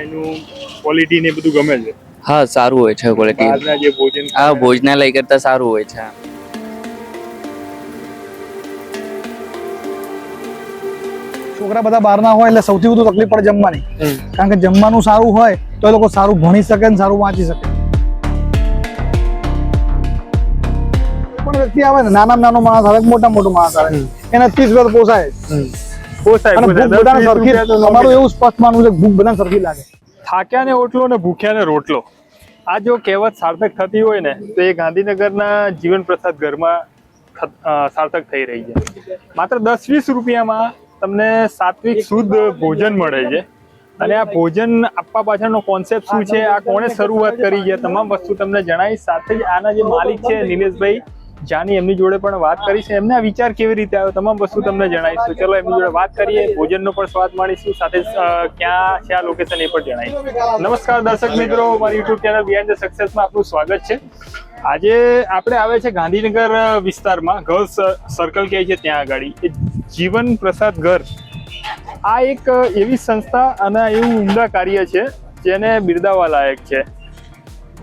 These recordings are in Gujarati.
એનું ક્વોલિટી ને બધું ગમે છે. હા સારું હોય છે ક્વોલિટી બહારના જે ભોજન હા ભોજનાલય કરતા સારું હોય છે. છોકરા બધા બહારના હોય એટલે સૌથી વધુ તકલીફ પડે જમવાની. કારણ કે જમવાનું સારું હોય તો એ લોકો સારું ભણી શકે ને સારું વાંચી શકે. કોઈ પણ વ્યક્તિ આવે ને નાના નાનો માણસ આવે મોટા મોટો માણસ આવે એને ત્રીસ વર્ષ પોસાય. પોસાય અમારું એવું સ્પષ્ટ માનવું છે ભૂખ બધા સરખી લાગે. થાક્યા ને ઓટલો ને ભૂખ્યા ને રોટલો. આ જો કહેવત સાર્થક થતી હોય ને તો એ ગાંધીનગરના જીવન પ્રસાદ ઘરમાં સાર્થક થઈ રહી છે. માત્ર દસ વીસ રૂપિયામાં તમને સાત્વિક શુદ્ધ ભોજન મળે છે. અને આ ભોજન આપવા પાછળનો કોન્સેપ્ટ શું છે? આ કોણે શરૂઆત કરી છે? તમામ વસ્તુ તમને જણાવીશ. સાથે જ આના જે માલિક છે નિલેશભાઈ જાની એમની જોડે પણ વાત કરીશું એમને આ વિચાર કેવી રીતે આવ્યો? તમામ વસ્તુ તમને જણાવીશું. ચલો, એમની જોડે વાત કરીએ. ભોજનનો પણ સ્વાદ માણીશું. સાથે ક્યાં છે આ લોકેશન એ પણ જણાવીશું. નમસ્કાર, દર્શક મિત્રો. મારી યુટ્યુબ ચેનલ બિહાઇન્ડ ધ સક્સેસમાં આપનું સ્વાગત છે. આજે આપણે આવે છે ગાંધીનગર વિસ્તારમાં. ગર્લ્સ સર્કલ કહે છે ત્યાં આગળ. એ જીવન પ્રસાદ ઘર. આ એક એવી સંસ્થા અને એવું ઉમદા કાર્ય છે જેને બિરદાવવા લાયક છે.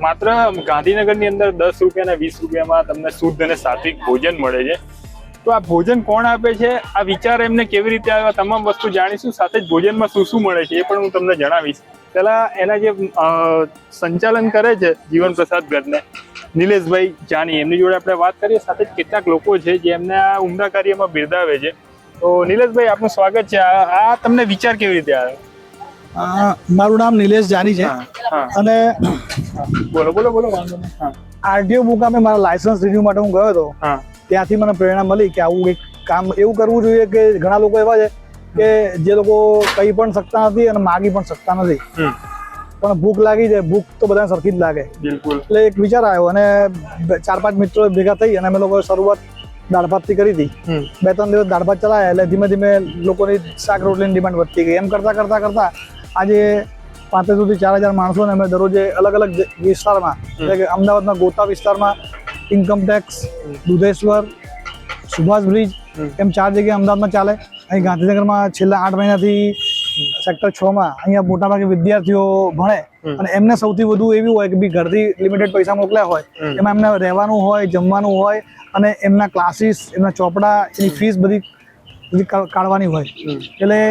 માત્ર ગાંધીનગરની અંદર દસ રૂપિયા વીસ રૂપિયામાં તમને શુદ્ધ અને સાત્વિક ભોજન મળે છે. તો આ ભોજન કોણ આપે છે? આ વિચાર એમને કેવી રીતે આવ્યા? તમામ વસ્તુ જાણીશું. સાથે જ ભોજનમાં શું શું મળે છે એ પણ હું તમને જણાવીશ. પહેલાં એના જે સંચાલન કરે છે જીવન પ્રસાદ ગઢને નિલેશભાઈ જાની, એમની જોડે આપણે વાત કરીએ. સાથે જ કેટલાક લોકો છે જે એમને આ ઉમદા કાર્યમાં બિરદાવે છે. તો નિલેશભાઈ, આપનું સ્વાગત છે. આ તમને વિચાર કેવી રીતે આવ્યો? મારું નામ નિલેશ જાની છે. અને બોલો બોલો બોલો આરટીઓ મુકામે મારા લાયસન્સ રિન્યુ માટે હું ગયો હતો. ત્યાંથી મને પ્રેરણા મળી કે આવું એક કામ એવું કરવું જોઈએ કે ઘણા લોકો એવા છે કે જે લોકો કહી પણ શકતા નથી અને માગી પણ શકતા નથી. પણ ભૂખ લાગી જાય ભૂખ તો બધાને સરખી જ લાગે. એટલે એક વિચાર આવ્યો અને ચાર પાંચ મિત્રો ભેગા થઈ અને અમે લોકો શરૂઆત દાળ ભાતથી કરી હતી. બે ત્રણ દિવસ દાળ ભાત ચલાયા એટલે ધીમે ધીમે લોકોની શાક રોટલીની ડિમાન્ડ વધતી ગઈ. એમ કરતા કરતા કરતા આજે પાંત્રીસોથી ચાર હજાર માણસોને અમે દરરોજે અલગ અલગ વિસ્તારમાં એટલે કે અમદાવાદના ગોતા વિસ્તારમાં income tax Dudheshwar Subhash bridge એમ ચાર જગ્યાએ અમદાવાદમાં ચાલે. અહીં ગાંધીનગરમાં છેલ્લા આઠ મહિનાથી સેક્ટર છ માં અહીંયા મોટાભાગે વિદ્યાર્થીઓ ભણે. અને એમને સૌથી વધુ એવી હોય કે બી ઘરથી લિમિટેડ પૈસા મોકલ્યા હોય એમાં એમને રહેવાનું હોય જમવાનું હોય અને એમના ક્લાસીસ એમના ચોપડા એની ફીસ બધી કાઢવાની હોય. એટલે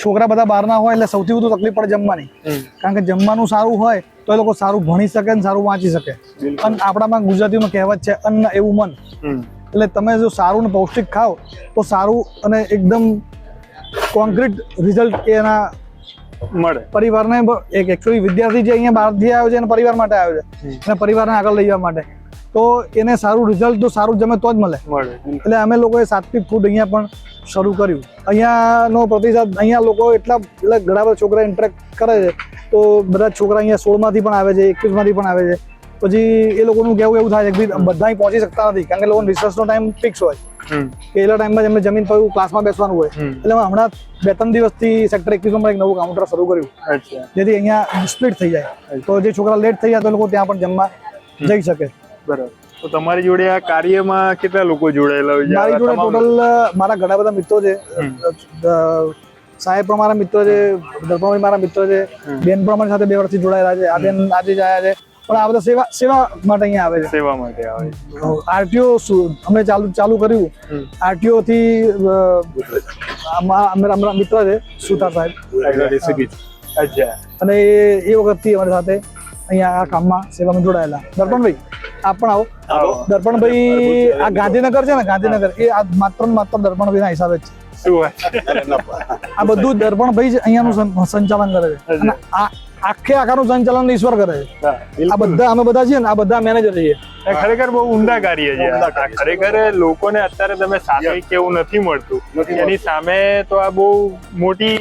છોકરા બધા બહારના હોય એટલે સૌથી વધુ તકલીફ પડે જમવાની. કારણ કે જમવાનું સારું હોય તો એ લોકો સારું ભણી શકે ને સારું વાંચી શકે. અને આપણામાં ગુજરાતીમાં કહેવત છે અન્ન એવું મન. એટલે તમે જો સારું ને પૌષ્ટિક ખાઓ તો સારું અને એકદમ કોન્ક્રીટ રિઝલ્ટ એના મળે. પરિવારને એક એકચુઅલી વિદ્યાર્થી જે અહીંયા બહારથી આવ્યો છે એને પરિવાર માટે આવ્યો છે. અને પરિવારને આગળ લઈ જવા માટે. તો એને સારું રિઝલ્ટ તો સારું જમે તો જ મળે. એટલે અમે લોકોએ સાત્વિક ફૂડ અહીંયા પણ શરૂ કર્યું. અહીંયાનો પ્રતિસાદ અહીંયા લોકો એટલા એટલે ઘણા બધા છોકરા ઇન્ટરેક્ટ કરે છે. તો બધા છોકરા અહીંયા સોળમાંથી પણ આવે છે એકવીસમાંથી પણ આવે છે. પછી એ લોકોનું કહેવું એવું થાય છે કે બધા પહોંચી શકતા નથી કારણ કે લોકોનો રિસર્ચનો ટાઈમ ફિક્સ હોય. કે એટલા ટાઈમમાં જ એમને જમીન પર ક્લાસમાં બેસવાનું હોય. એટલે હમણાં બે ત્રણ દિવસથી સેક્ટર એકવીસમાં એક નવું કાઉન્ટર શરૂ કર્યું. જેથી અહીંયા સ્પ્લિટ થઈ જાય. તો જે છોકરા લેટ થઈ જાય તો લોકો ત્યાં પણ જમવા જઈ શકે. બરાબર. તો તમારી જોડે આ કાર્યમાં કેટલા લોકો જોડાયેલા હોય છે? મારી જોડે ટોટલ મારા ઘણા બધા મિત્રો છે. સાહેબ પણ મારા મિત્રો છે ધર્મભાઈ મારા મિત્રો છે. બેન પણ મારી સાથે બે વર્ષથી જોડાયેલા છે. આ બેન આજે જ આવ્યા છે. પણ આ બધા સેવા સેવા માટે અહીંયા આવે છે. સેવા માટે આવે છે. આરટીઓ અમે ચાલુ ચાલુ કર્યું. આરટીઓ થી અમારા મિત્ર છે સુતા સાહેબ. અચ્છા. અને એ એ વખતથી અમારી સાથે અહીંયા આ કામમાં સેવામાં જોડાયેલા. દર્પણભાઈ આપ પણ આવો. દર્પણભાઈ આ ગાંધીનગર છે ને ગાંધીનગર એ આ માત્ર માત્ર દર્પણભાઈ ના હિસાબે જ છે? આ બધું દર્પણભાઈ જ અહીંયાનું સંચાલન કરે છે. અને આ આખે આખાનું સંચાલન ઈશ્વર કરે છે. આ બધા અમે બધા છીએ ને આ બધા મેનેજર છીએ. ખરેખર બહુ ઉમદા કાર્ય છે. ખરેખર લોકોને અત્યારે તમે સામે કેવું નથી મળતું. એની સામે તો આ બહુ મોટી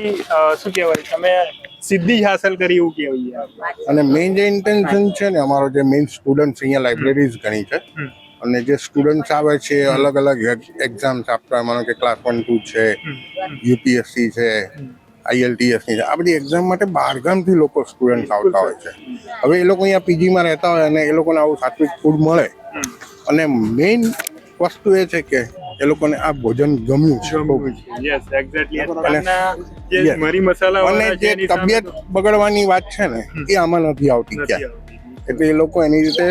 શું કહેવાય? તમે સિદ્ધિ હાંસલ કરી એવું કહેવાય અને મેઇન જે ઇન્ટેન્શન છે ને અમારો જે મેઇન સ્ટુડન્ટ્સ અહીંયા લાઇબ્રેરીઝ ઘણી છે. અને જે સ્ટુડન્ટ્સ આવે છે અલગ અલગ એક્ઝામ્સ આપતા માનો કે ક્લાસ વન ટુ છે યુપીએસસી છે આઈએલટીએસની છે આ બધી એક્ઝામ માટે બહારગામથી લોકો સ્ટુડન્ટ્સ આવતા હોય છે. હવે એ લોકો અહીંયા પીજીમાં રહેતા હોય અને એ લોકોને આવું સાત્વિક ફૂડ મળે. અને મેઇન વસ્તુ એ છે કે એ લોકોને આ ભોજન ગમ્યું છે. બહુ. યસ એક્ઝેક્ટલી અને- મરી મસાલા અને જે તબિયત બગડવાની વાત છે ને એ આમાં નથી આવતી ક્યાં એટલે એ લોકો એની રીતે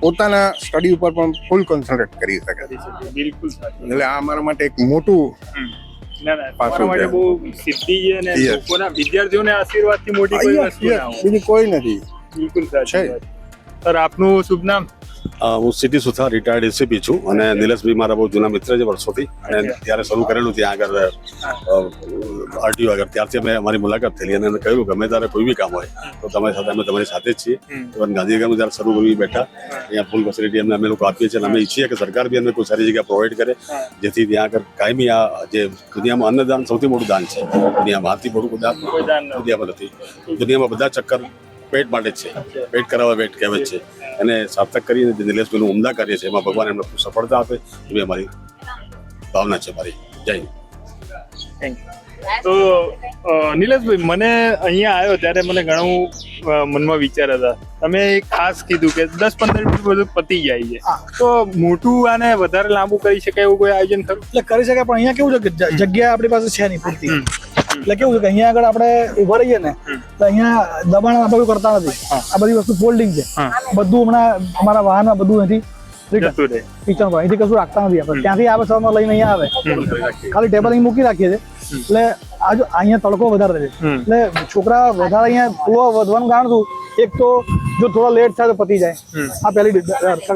પોતાના સ્ટડી ઉપર પણ ફૂલ કોન્સન્ટ્રેટ કરી શકે બિલકુલ એટલે આ અમારા માટે એક મોટું હમ. ના ના માટે વિદ્યાર્થીઓને કોઈ બીજી કોઈ નથી. બિલકુલ સર આપનું શુભ નામ? હું સિટી સુથા રિટાયર્ડ એસીપી છું અને નિલેશભાઈ મારા બહુ જૂના મિત્ર છે વર્ષોથી અને ત્યારે શરૂ કરેલું ત્યાં આગળ આરટીઓ આગળ. ત્યારથી અમે અમારી મુલાકાત થયેલી અને એને કહ્યું ગમે ત્યારે કોઈ બી કામ હોય તો તમારી સાથે અમે તમારી સાથે જ છીએ. પણ ગાંધીનગરમાં જ્યારે શરૂ કરી બેઠા અહીંયા ફૂલ ફેસિલિટી અમને અમે લોકો આપીએ છીએ અને અમે ઈચ્છીએ કે સરકાર બી અમને કોઈ સારી જગ્યા પ્રોવાઈડ કરે જેથી ત્યાં આગળ કાયમી આ જે દુનિયામાં અન્નદાન સૌથી મોટું દાન છે. દુનિયામાં હાથથી મોટું દાન. દુનિયામાં નથી. દુનિયામાં બધા ચક્કર પેટ માટે જ છે. પેટ કરાવવા પેટ કહેવાય છે. અને સાર્થક કરીને જે નિલેશભાઈનું ઉમદા કાર્ય છે એમાં ભગવાન એમને ખૂબ સફળતા આપે એવી અમારી ભાવના છે મારી. જય હિન્દ. યુ તો નિલેશભાઈ મને અહીંયા આવ્યો ત્યારે મને ઘણું મનમાં વિચાર હતા. તમે એક ખાસ કીધું કે દસ પંદર મિનિટ બધું પતી જાય છે. તો મોટું આને વધારે લાંબુ કરી શકાય એવું કોઈ આયોજન ખરું? એટલે કરી શકાય પણ અહીંયા કેવું છે કે જગ્યા આપણી પાસે છે નહીં પૂરતી. એટલે કેવું છે કે અહીંયા આગળ આપણે ઊભા રહીએ ને તો અહીંયા દબાણ આપણે કરતા નથી. આ બધી વસ્તુ ફોલ્ડિંગ છે. બધું હમણાં અમારા વાહનમાં બધું રહે. કિચન પર અહીંથી કશું રાખતા નથી આપણે. ત્યાંથી આવે સવારમાં લઈને અહીંયા આવે. ખાલી ટેબલ અહીં મૂકી રાખીએ છીએ. એટલે આ જો અહીંયા તડકો વધારે રહે છે એટલે છોકરા વધારે અહીંયા ફ્લો વધવાનું કારણ શું? એક તો જો થોડા લેટ થાય તો પતી જાય. આ પહેલી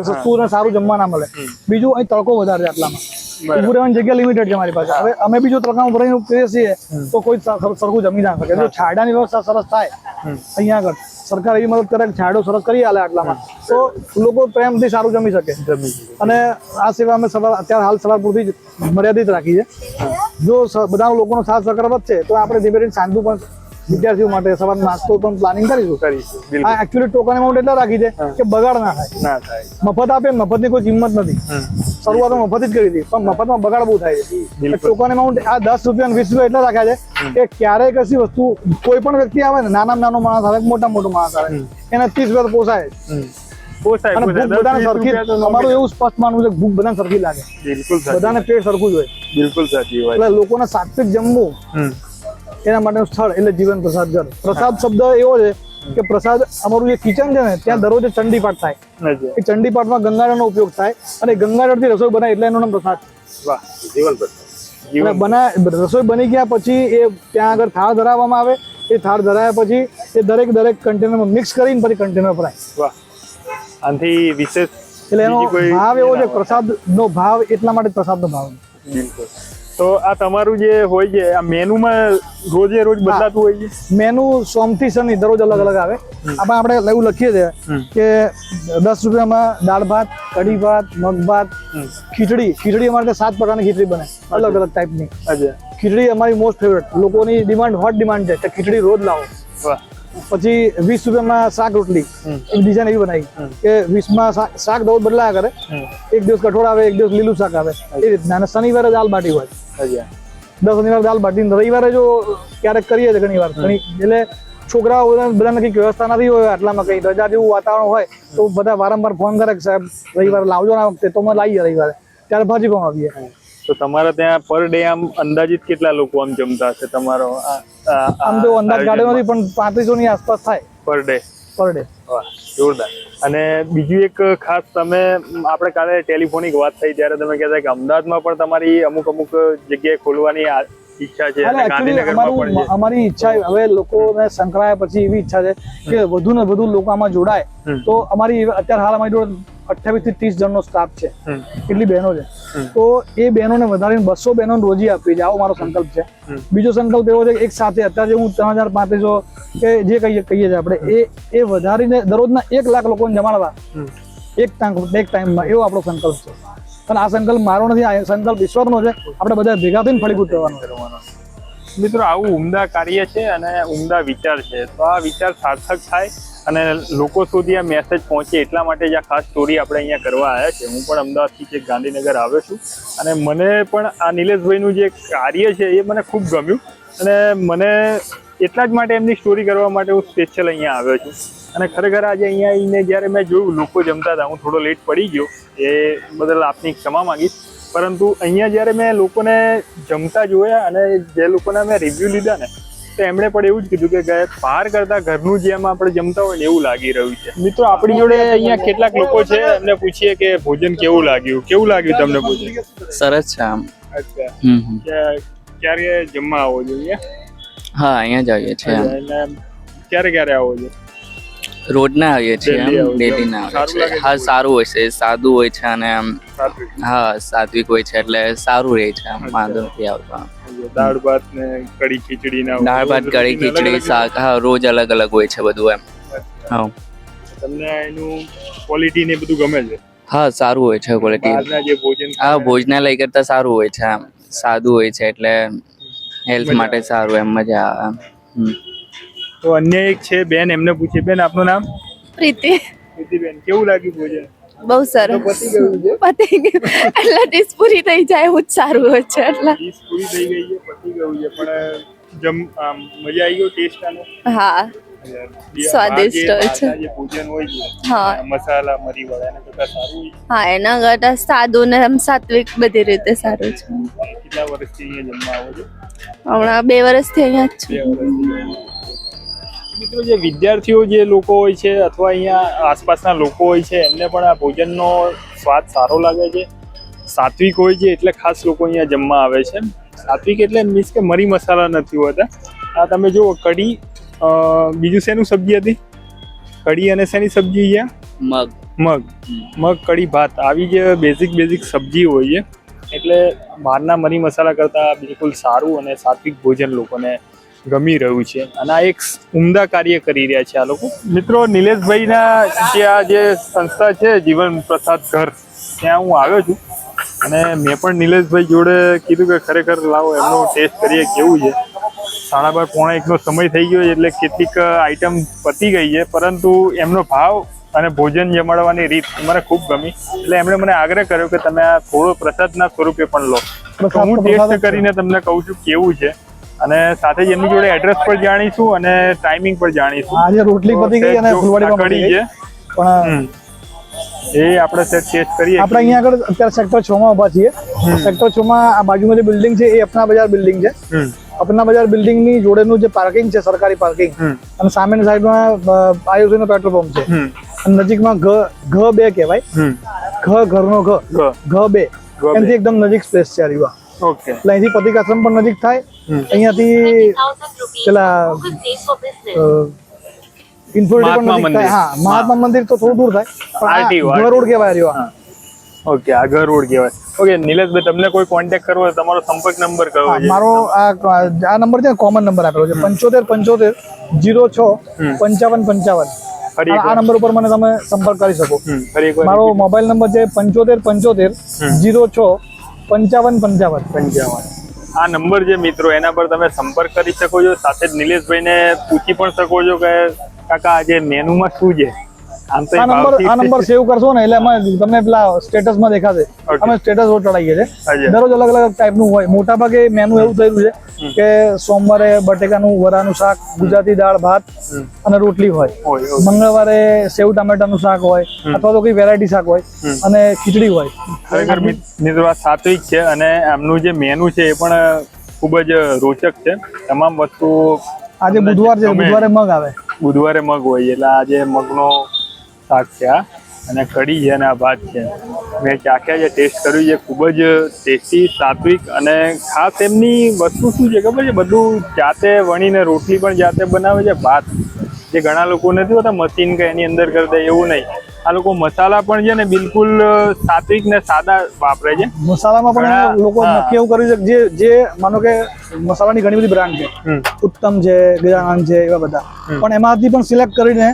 સસ્તું અને સારું જમવા ના મળે. બીજું અહીં તડકો વધારે છે આટલામાં. બરાબર. જગ્યા લિમિટેડ છે મારી પાસે. હવે અમે બી જો તડકામાં ભરાઈને કરીએ છીએ તો કોઈ સર- સર- સરખું જમી ના શકે. જો છાડાની વ્યવસ્થા સરસ થાય અહીંયા આગળ. સરકાર એવી મદદ કરે છાડો સરસ કરી આલે આટલામાં. તો લોકો પ્રેમથી સારું જમી શકે. અને આ સેવા અમે સવાર અત્યારે હાલ સવાર પૂરતી જ મર્યાદિત રાખી છે. જો બધા લોકોનો સાથ સહકાર વધશે તો આપણે ધીમે ધીમે સાંજનું પણ વિદ્યાર્થીઓ માટે સવાર નાસ્તો પણ પ્લાનિંગ કરીશું. કરીશું આ એકચ્યુઅલી ટોકન અમાઉન્ટ એટલા રાખી છે કે બગાડ ના થાય. ના થાય. મફત આપે મફતની કોઈ કિંમત નથી. શરૂઆત મફત જ કરી હતી પણ મફતમાં બગાડ બહુ થાય છે. ટોકન અમાઉન્ટ આ દસ રૂપિયા અને વીસ રૂપિયા એટલા રાખ્યા છે કે ક્યારેય કશી વસ્તુ કોઈ પણ વ્યક્તિ આવે ને નાના નાનો માણસ આવે મોટા મોટો માણસ આવે એને ત્રીસ રૂપિયા પોસાય. પોસાય બધાને સરખી અમારું એવું સ્પષ્ટ માનવું છે ભૂખ બધાને સરખી લાગે. બિલકુલ બધાને પેટ સરખું જ હોય. બિલકુલ સાચી વાત. એટલે લોકોને સાત્વિક જમવું. એના માટેનું સ્થળ એટલે જીવન પ્રસાદ ઘર. પ્રસાદ શબ્દ એવો છે કે પ્રસાદ અમારું જે કિચન છે ને ત્યાં દરરોજ ચંડીપાઠ થાય. એ ચંડીપાઠમાં ગંગાજળનો ઉપયોગ થાય અને ગંગાજળથી રસોઈ બનાય એટલે એનું નામ પ્રસાદ. વાહ જીવન પ્રસાદ. બના રસોઈ બની ગયા પછી એ ત્યાં આગળ થાળ ધરાવવામાં આવે. એ થાળ ધરાયા પછી એ દરેક દરેક કન્ટેનરમાં મિક્સ કરીને પછી કન્ટેનર ભરાય. વાહ. આનાથી વિશેષ એટલે એનો ભાવ એવો છે પ્રસાદ નો પ્રસાદનો ભાવ એટલા માટે પ્રસાદનો ભાવ બિલકુલ. તો આ તમારું જે હોય છે આ મેનુમાં રોજે રોજ બદલાતું હોય છે? મેનુ સોમથી શનિ દરરોજ અલગ અલગ આવે. આમાં આપણે એવું લખીએ છીએ કે દસ રૂપિયામાં દાળ ભાત કઢી ભાત મગ ભાત ખીચડી. ખીચડી અમારે સાત પ્રકારની ખીચડી બને અલગ અલગ ટાઈપની ખીચડી અમારી મોસ્ટ ફેવરેટ લોકોની ડિમાન્ડ હોટ ડિમાન્ડ છે કે ખીચડી રોજ લાવો. પછી વીસ રૂપિયામાં શાક રોટલી. એક ડિઝાઇન એવી બનાવી કે વીસમાં શાક શાક બદલાયા કરે. એક દિવસ કઠોળ આવે એક દિવસ લીલું શાક આવે. એ રીતના. અને શનિવારે દાલ બાટી હોય. દસ શનિવાર દાલ બાટી રવિવારે જો ક્યારેક કરીએ છીએ ઘણી વાર એટલે છોકરાઓ બધા બધાને કંઈક વ્યવસ્થા નથી હોય આટલામાં કંઈ. રજા જેવું વાતાવરણ હોય તો બધા વારંવાર ફોન કરે કે સાહેબ રવિવારે લાવજો ના વખતે. તો અમે લાવીએ રવિવારે. ત્યારે ભાજી પણ આવીએ તો તમારા ત્યાં પર ડે આમ અંદાજિત કેટલા લોકો આમ જમતા હશે તમારો? આમ તો અંદાજ કાઢ્યો નથી પણ પાંત્રીસો ની આસપાસ થાય. પર ડે પર ડે જોરદાર. અને બીજું એક ખાસ તમે આપણે કાલે ટેલિફોનિક વાત થઈ ત્યારે તમે કહેતા કે અમદાવાદમાં પણ તમારી અમુક અમુક જગ્યાએ ખોલવાની ઈચ્છા છે અને ગાંધીનગરમાં પણ છે. અમારી ઈચ્છા હવે લોકોને સંકળાયા પછી એવી ઈચ્છા છે કે વધુ ને વધુ લોકો આમાં જોડાય. તો અમારી અત્યારે હાલ અમારી જોડે અઠ્યાવીસથી ત્રીસ જણનો સ્ટાફ છે. એટલી બહેનો છે? તો એ બહેનોને વધારીને બસો બહેનો રોજી આપવી છે આવો મારો સંકલ્પ છે. બીજો સંકલ્પ એવો છે કે એક સાથે અત્યારે હું ત્રણ હજાર પાંત્રીસો કે જે કહીએ કહીએ છીએ આપણે એ એ વધારીને દરરોજના એક લાખ લોકોને જમાડવા. એક એક ટાઈમમાં. એવો આપણો સંકલ્પ છે. પણ આ સંકલ્પ મારો નથી આ સંકલ્પ ઈશ્વરનો છે. આપણે બધા ભેગા થઈને ફળીભૂત કરવાનો મિત્રો આવું ઉમદા કાર્ય છે અને ઉમદા વિચાર છે. તો આ વિચાર સાર્થક થાય અને લોકો સુધી આ મેસેજ પહોંચે એટલા માટે જ આ ખાસ સ્ટોરી આપણે અહીંયા કરવા આવ્યા છે હું પણ અમદાવાદથી જે ગાંધીનગર આવ્યો છું. અને મને પણ આ નિલેશભાઈનું જે કાર્ય છે એ મને ખૂબ ગમ્યું. અને મને એટલા જ માટે એમની સ્ટોરી કરવા માટે હું સ્પેશિયલ અહીંયા આવ્યો છું. અને ખરેખર આજે અહીંયા આવીને જ્યારે મેં જોયું, લોકો જમતા હતા, હું થોડો લેટ પડી ગયો. એ બદલ આપની ક્ષમા માંગીશ. પરંતુ અહીંયા જ્યારે મેં લોકોને જમતા જોયા અને જે લોકોના મેં રિવ્યૂ લીધા ને તો એમણે પણ એવું જ કીધું કે બહાર કરતા ઘરનું જેમ આપણે જમતા હોય ને એવું લાગી રહ્યું છે. મિત્રો આપણી જોડે અહીંયા કેટલાક લોકો છે એમને પૂછીએ કે ભોજન કેવું લાગ્યું? કેવું લાગ્યું તમને ભોજન? સરસ છે આમ. અચ્છા. ક્યારે જમવા આવો જોઈએ? હા અહીંયા જ આવીએ છીએ ક્યારે ક્યારે આવો જોઈએ? રોજ ના આવીએ છીએ આમ? ડેલી ના આવીએ છીએ. હા સારું હોય છે સાદું હોય છે અને આમ હા સાત્વિક હોય છે એટલે સારું રહે છે આમ વાંધો નથી આવતો દાળ ભાત ને કઢી ખીચડી ના દાળ ભાત કઢી ખીચડી શાક હા રોજ અલગ અલગ હોય છે બધું એમ. હા. તમને એનું ક્વોલિટી ને બધું ગમે છે? હા સારું હોય છે ક્વોલિટી બહારના જે ભોજન હા ભોજનાલય કરતા સારું હોય છે આમ. સાદું હોય છે એટલે હેલ્થ માટે સારું એમ મજા આવે તો અન્ય એક છે બેન એમને પૂછીએ. બેન આપનું નામ? પ્રીતિ. બેન કેવું લાગ્યું ભોજન? બહુ સરસ. પતી ગયું છે. એટલે ડીશ પૂરી થઈ જાય એવું જ સારું હોય છે એટલે. ડીશ પૂરી થઈ ગઈ છે પતી ગયું છે પણ જમ મજા આવી ગયો ટેસ્ટ આનો? હા. સ્વાદિષ્ટ હોય છે. ભોજન હોય છે હા. મસાલા મરી વાળા એના કરતા સારું હા એના કરતા સાદું ને આમ સાત્વિક બધી રીતે સારું છે. કેટલા વર્ષથી અહીંયા જમવા આવો છો? હમણાં બે વર્ષથી અહીંયા જ છું. મિત્રો જે વિદ્યાર્થીઓ જે લોકો હોય છે અથવા અહીંયા આસપાસના લોકો હોય છે એમને પણ આ ભોજનનો સ્વાદ સારો લાગે છે. સાત્વિક હોય છે એટલે ખાસ લોકો અહીંયા જમવા આવે છે. સાત્વિક એટલે મીન્સ કે મરી મસાલા નથી હોતા. આ તમે જુઓ કઢી બીજું શેનું સબ્જી હતી? કઢી અને શેની સબ્જી અહીંયા? મગ. મગ. મગ કઢી ભાત. આવી જે બેઝિક બેઝિક સબ્જી હોય છે. એટલે બહારના મરી મસાલા કરતાં બિલકુલ સારું અને સાત્વિક ભોજન લોકોને ગમી રહ્યું છે. અને આ એક ઉમદા કાર્ય કરી રહ્યા છે આ લોકો. મિત્રો નિલેશભાઈના જે આ જે સંસ્થા છે જીવન પ્રસાદ ઘર ત્યાં હું આવ્યો છું. અને મેં પણ નિલેશભાઈ જોડે કીધું કે ખરેખર લાવો એમનો ટેસ્ટ કરીએ કેવું છે. સાડા બાર પોણા એકનો સમય થઈ ગયો છે એટલે કેટલીક આઈટમ પતી ગઈ છે. પરંતુ એમનો ભાવ અને ભોજન જમાડવાની રીત મને ખૂબ ગમી. એટલે એમણે મને આગ્રહ કર્યો કે તમે આ થોડો પ્રસાદના સ્વરૂપે પણ લો. હું ટેસ્ટ કરીને તમને કહું છું કેવું છે. અને સાથે જ એમની જોડે એડ્રેસ પર જાણીશું અને ટાઈમિંગ પર જાણીશું. આજે રોટલી પતી ગઈ અને ફુલવાડી પણ ગઈ. છે. પણ. એ આપણે સેટ ટેસ્ટ કરીએ આપણે અહીંયા આગળ અત્યારે સેક્ટર 6 માં ઊભા છીએ. સેક્ટર છ માં આ બાજુમાં જે બિલ્ડિંગ છે એ અપના બજાર બિલ્ડિંગ છે. અપના બજાર બિલ્ડિંગની જોડેનું જે પાર્કિંગ છે સરકારી પાર્કિંગ અને સામેની સાઈડમાં આયુષ નો પેટ્રોલ પંપ છે. અને નજીકમાં ઘ ઘ બે કહેવાય. ઘ ઘરનો ઘ. ઘ. બે. એમથી. એકદમ નજીક સ્પેસ છે આ રીવા ઓકે. એટલે અહીંથી પતિકાશ્રમ પણ નજીક થાય. અહીંયાથી પેલા મહાત્મા મંદિર. તો થોડું દૂર થાય. પણ આ રોડ કહેવાય રીવા ઓકે આગળ રોડ કહેવાય. ઓકે નિલેશભાઈ તમને કોઈ કોન્ટેક્ટ કરવો હોય તમારો સંપર્ક નંબર કયો છે? મારો આ આ નંબર છે કોમન નંબર આપેલો છે. પંચોતેર પંચોતેર જીરો છ પંચાવન પંચાવન. આ નંબર ઉપર મને તમે સંપર્ક કરી શકો. મારો મોબાઈલ નંબર છે પંચોતેર પંચોતેર જીરો છ પંચાવન પંચાવન. પંચાવન. આ નંબર જે મિત્રો, એના પર તમે સંપર્ક કરી શકો છો. સાથે જ નિલેશભાઈને પૂછી પણ શકો છો કે કાકા આજે મેનુમાં શું છે? આ નંબર આ નંબર સેવ કરશો ને એટલે એમાં તમને પેલા સ્ટેટસમાં દેખાશે. Okay. અમે સ્ટેટસ ચડાવીએ છીએ. દરરોજ અલગ અલગ ટાઈપનું હોય. મોટા ભાગે મેનુ એવું થયેલું છે કે સોમવારે બટેકાનું વરાનું શાક ગુજરાતી દાળ ભાત અને રોટલી હોય. મંગળવારે સેવ ટામેટાનું શાક હોય અથવા તો કોઈ વેરાયટી શાક હોય અને ખીચડી હોય. ખરેખર મિ- મિત્રો આ સાત્વિક છે અને આમનું જે મેનુ છે એ પણ ખૂબ જ રોચક છે. તમામ વસ્તુ આજે બુધવાર છે બુધવારે મગ આવે. બુધવારે મગ હોય એટલે આજે મગનો શાક છે આ. અને કઢી છે અને આ ભાત છે. મેં ચાખ્યા જે ટેસ્ટ કર્યું છે ખૂબ જ ટેસ્ટી સાત્વિક અને ખાસ એમની વસ્તુ શું છે ખબર છે? બધું જાતે વણીને રોટલી પણ જાતે બનાવે છે ભાત. જે ઘણા લોકો નથી હોતા મશીન કે એની અંદર કરી દે એવું નહીં. આ લોકો મસાલા પણ છે ને બિલકુલ સાત્વિક ને સાદા વાપરે છે. મસાલામાં પણ લોકો નક્કી એવું કર્યું છે જે જે માનો કે મસાલાની ઘણી બધી બ્રાન્ડ છે. ઉત્તમ છે ગજાનંદ છે એવા બધા. પણ એમાંથી પણ સિલેક્ટ કરીને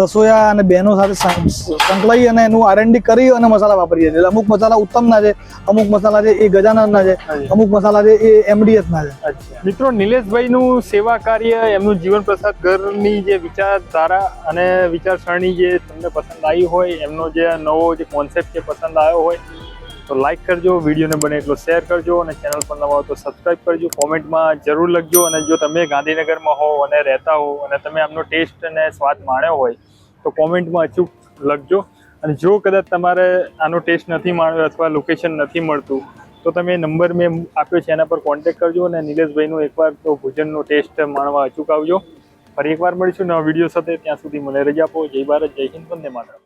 રસોયા અને બહેનો સાથે સંકળાઈ અને એનું આરએનડી કરી અને મસાલા વાપરીએ છીએ. અમુક મસાલા ઉત્તમના છે અમુક મસાલા છે એ ગજાનંદના છે અમુક મસાલા છે એ એમડીએસ ના છે. મિત્રો નિલેશભાઈનું સેવા કાર્ય એમનું જીવન પ્રસાદ ઘરની જે વિચારધારા અને વિચારસરણી જે તમને પસંદ આવી હોય એમનો જે નવો જે કોન્સેપ્ટ છે પસંદ આવ્યો હોય તો લાઈક કરજો, વિડીયોને બને એટલો શેર કરજો અને ચેનલ પર નવા હોય તો સબસ્ક્રાઈબ કરજો. કોમેન્ટમાં જરૂર લખજો અને જો તમે ગાંધીનગરમાં હો અને રહેતા હો અને તમે આમનો ટેસ્ટ અને સ્વાદ માણ્યો હોય, તો કોમેન્ટમાં અચૂક લખજો. અને જો કદાચ તમારે આનો ટેસ્ટ નથી માણ્યો અથવા લોકેશન નથી મળતું, તો તમે નંબર મેં આપ્યો છે એના પર કોન્ટેક્ટ કરજો અને નિલેશભાઈનું એકવાર તો ભોજનનો ટેસ્ટ માણવા અચૂક આવજો. ફરી એકવાર મળીશું નવા વીડિયો સાથે. ત્યાં સુધી મને રજા આપો. જય ભારત, જય હિન્દ, વંદે માતરમ.